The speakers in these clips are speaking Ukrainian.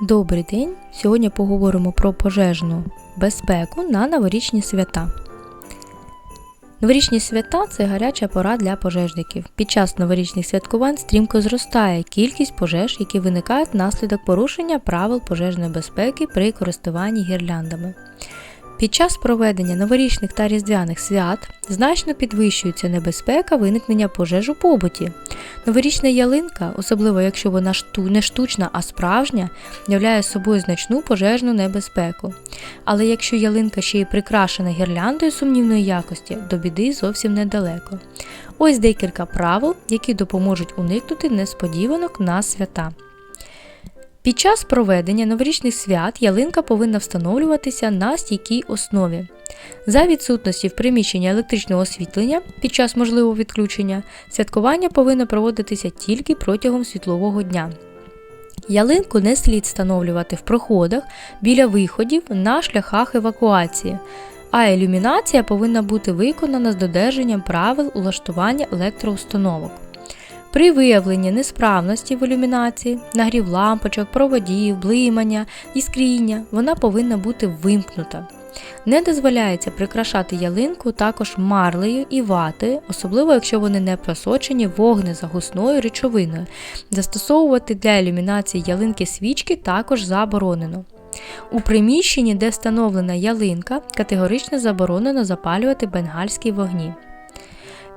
Добрий день! Сьогодні поговоримо про пожежну безпеку на новорічні свята. Новорічні свята це гаряча пора для пожежників. Під час новорічних святкувань стрімко зростає кількість пожеж, які виникають внаслідок порушення правил пожежної безпеки при користуванні гірляндами. Під час проведення новорічних та різдвяних свят значно підвищується небезпека виникнення пожеж у побуті. Новорічна ялинка, особливо якщо вона не штучна, а справжня, являє собою значну пожежну небезпеку. Але якщо ялинка ще й прикрашена гірляндою сумнівної якості, до біди зовсім недалеко. Ось декілька правил, які допоможуть уникнути несподіванок на свята. Під час проведення новорічних свят ялинка повинна встановлюватися на стійкій основі. За відсутності в приміщенні електричного освітлення під час можливого відключення святкування повинно проводитися тільки протягом світлового дня. Ялинку не слід встановлювати в проходах біля виходів на шляхах евакуації, а ілюмінація повинна бути виконана з додержанням правил улаштування електроустановок. При виявленні несправності в ілюмінації, нагрів лампочок, проводів, блимання, іскріння, вона повинна бути вимкнута. Не дозволяється прикрашати ялинку також марлею і ватою, особливо якщо вони не просочені вогнезагусною речовиною. Застосовувати для ілюмінації ялинки свічки також заборонено. У приміщенні, де встановлена ялинка, категорично заборонено запалювати бенгальські вогні.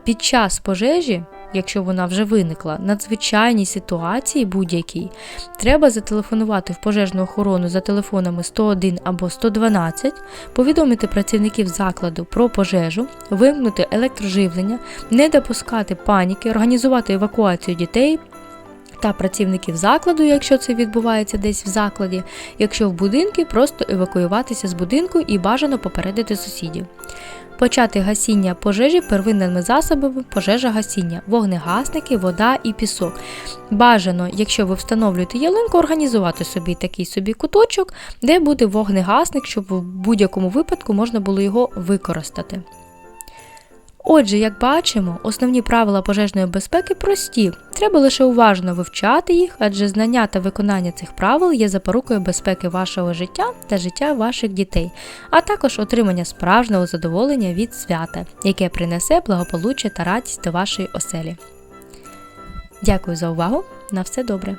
Під час пожежі, якщо вона вже виникла, надзвичайній ситуації будь-якій, треба зателефонувати в пожежну охорону за телефонами 101 або 112, повідомити працівників закладу про пожежу, вимкнути електроживлення, не допускати паніки, організувати евакуацію дітей. Та працівників закладу, якщо це відбувається десь в закладі, якщо в будинку, просто евакуюватися з будинку і бажано попередити сусідів. Почати гасіння пожежі первинними засобами пожежа гасіння, вогнегасники, вода і пісок. Бажано, якщо ви встановлюєте ялинку, організувати собі такий собі куточок, де буде вогнегасник, щоб в будь-якому випадку можна було його використати. Отже, як бачимо, основні правила пожежної безпеки прості. Треба лише уважно вивчати їх, адже знання та виконання цих правил є запорукою безпеки вашого життя та життя ваших дітей, а також отримання справжнього задоволення від свята, яке принесе благополуччя та радість до вашої оселі. Дякую за увагу! На все добре!